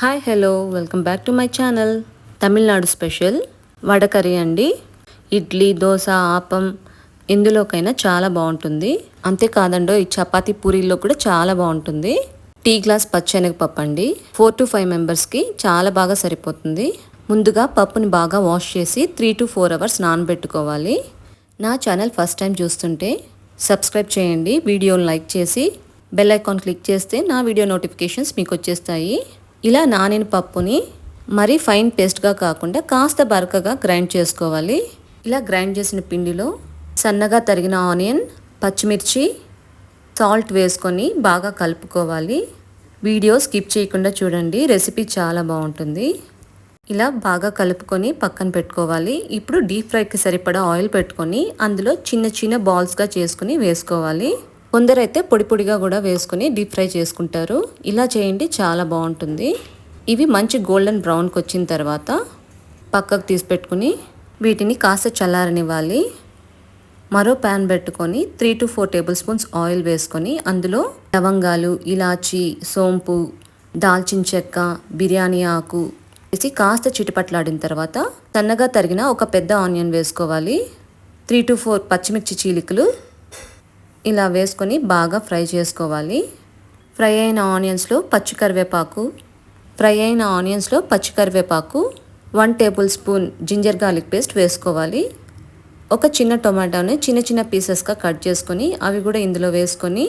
Hi hello welcome back to my channel Tamil Nadu special vada curry అండి. ఇడ్లీ దోశ ఆపం ఎందులోకైనా చాలా బాగుంటుంది. అంతేకాదండో ఈ చపాతీ పూరీల్లో కూడా చాలా బాగుంటుంది. టీ గ్లాస్ పచ్చెనగపప్పు అండి. ఫోర్ టు ఫైవ్ మెంబర్స్కి చాలా బాగా సరిపోతుంది. ముందుగా పప్పుని బాగా వాష్ చేసి త్రీ టు ఫోర్ అవర్స్ నానబెట్టుకోవాలి. నా ఛానల్ ఫస్ట్ టైం చూస్తుంటే సబ్స్క్రైబ్ చేయండి. వీడియోని లైక్ చేసి బెల్ ఐకాన్ క్లిక్ చేస్తే నా వీడియో నోటిఫికేషన్స్ మీకు వచ్చేస్తాయి. ఇలా నానిన పప్పుని మరీ ఫైన్ పేస్ట్గా కాకుండా కాస్త బరకగా గ్రైండ్ చేసుకోవాలి. ఇలా గ్రైండ్ చేసిన పిండిలో సన్నగా తరిగిన ఆనియన్ పచ్చిమిర్చి సాల్ట్ వేసుకొని బాగా కలుపుకోవాలి. వీడియో స్కిప్ చేయకుండా చూడండి రెసిపీ చాలా బాగుంటుంది. ఇలా బాగా కలుపుకొని పక్కన పెట్టుకోవాలి. ఇప్పుడు డీప్ ఫ్రైకి సరిపడా ఆయిల్ పెట్టుకొని అందులో చిన్న చిన్న బాల్స్గా చేసుకుని వేసుకోవాలి. కొందరైతే పొడి పొడిగా కూడా వేసుకొని డీప్ ఫ్రై చేసుకుంటారు. ఇలా చేయండి చాలా బాగుంటుంది. ఇవి మంచి గోల్డెన్ బ్రౌన్కి వచ్చిన తర్వాత పక్కకు తీసి పెట్టుకుని వీటిని కాస్త చల్లారనివ్వాలి. మరో ప్యాన్ పెట్టుకొని three to four tablespoons oil వేసుకొని అందులో లవంగాలు ఇలాచి సోంపు దాల్చిన చెక్క బిర్యానీ ఆకు వేసి కాస్త చిటిపట్లాడిన తర్వాత సన్నగా తరిగిన ఒక పెద్ద ఆనియన్ వేసుకోవాలి. త్రీ టు ఫోర్ పచ్చిమిర్చి చీలికలు ఇలా వేసుకొని బాగా ఫ్రై చేసుకోవాలి. ఫ్రై అయిన ఆనియన్స్లో పచ్చి కరివేపాకు ఫ్రై అయిన ఆనియన్స్లో పచ్చి కరివేపాకు one tablespoon ginger garlic paste వేసుకోవాలి. ఒక చిన్న టొమాటోని చిన్న చిన్న పీసెస్గా కట్ చేసుకొని అవి కూడా ఇందులో వేసుకొని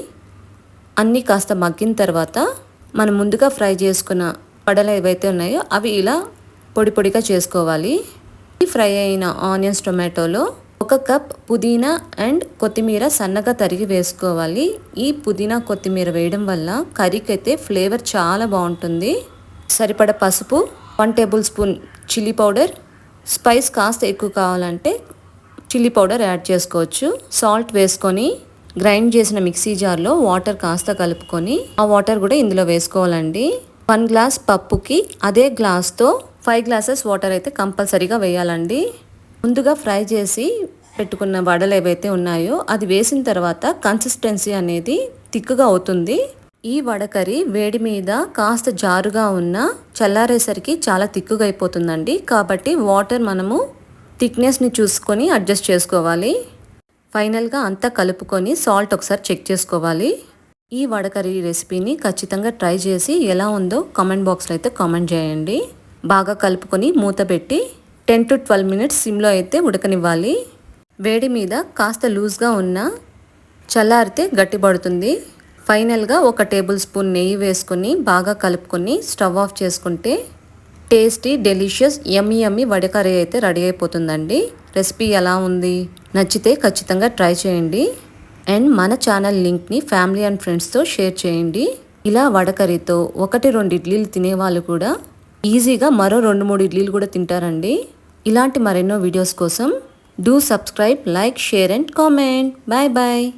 అన్నీ కాస్త మగ్గిన తర్వాత మనం ముందుగా ఫ్రై చేసుకున్న పడలు ఏవైతే ఉన్నాయో అవి ఇలా పొడి పొడిగా చేసుకోవాలి. ఫ్రై అయిన ఆనియన్స్ టొమాటోలో ఒక కప్ పుదీనా అండ్ కొత్తిమీర సన్నగా తరిగి వేసుకోవాలి. ఈ పుదీనా కొత్తిమీర వేయడం వల్ల కర్రీకి అయితే ఫ్లేవర్ చాలా బాగుంటుంది. సరిపడ పసుపు one tablespoon chilli powder spice కాస్త ఎక్కువ కావాలంటే చిల్లీ పౌడర్ యాడ్ చేసుకోవచ్చు. సాల్ట్ వేసుకొని గ్రైండ్ చేసిన మిక్సీ జార్లో వాటర్ కాస్త కలుపుకొని ఆ వాటర్ కూడా ఇందులో వేసుకోవాలండి. వన్ గ్లాస్ పప్పుకి అదే గ్లాస్తో ఫైవ్ గ్లాసెస్ వాటర్ అయితే కంపల్సరీగా వేయాలండి. ముందుగా ఫ్రై చేసి పెట్టుకున్న వడలు ఏవైతే ఉన్నాయో అది వేసిన తర్వాత కన్సిస్టెన్సీ అనేది తిక్కుగా అవుతుంది. ఈ వడకరి వేడి మీద కాస్త జారుగా ఉన్న చల్లారేసరికి చాలా తిక్కుగా అయిపోతుందండి. కాబట్టి వాటర్ మనము థిక్నెస్ని చూసుకొని అడ్జస్ట్ చేసుకోవాలి. ఫైనల్గా అంతా కలుపుకొని సాల్ట్ ఒకసారి చెక్ చేసుకోవాలి. ఈ వడకరి రెసిపీని ఖచ్చితంగా ట్రై చేసి ఎలా ఉందో కామెంట్ బాక్స్లో అయితే కామెంట్ చేయండి. బాగా కలుపుకొని మూత పెట్టి టెన్ టు ట్వెల్వ్ మినిట్స్ సిమ్లో అయితే ఉడకనివ్వాలి. వేడి మీద కాస్త లూజ్గా ఉన్న చల్లారితే గట్టిపడుతుంది. ఫైనల్గా ఒక టేబుల్ స్పూన్ నెయ్యి వేసుకొని బాగా కలుపుకొని స్టవ్ ఆఫ్ చేసుకుంటే tasty delicious yummy yummy vada curry అయితే రెడీ అయిపోతుందండి. రెసిపీ ఎలా ఉంది? నచ్చితే ఖచ్చితంగా ట్రై చేయండి. అండ్ మన ఛానల్ లింక్ని ఫ్యామిలీ అండ్ ఫ్రెండ్స్తో షేర్ చేయండి. ఇలా వడకర్రీతో ఒకటి రెండు ఇడ్లీలు తినేవాళ్ళు కూడా ఈజీగా మరో రెండు మూడు ఇడ్లీలు కూడా తింటారండి. ఇలాంటి మరెన్నో వీడియోస్ కోసం Do subscribe, like, share and comment. Bye bye.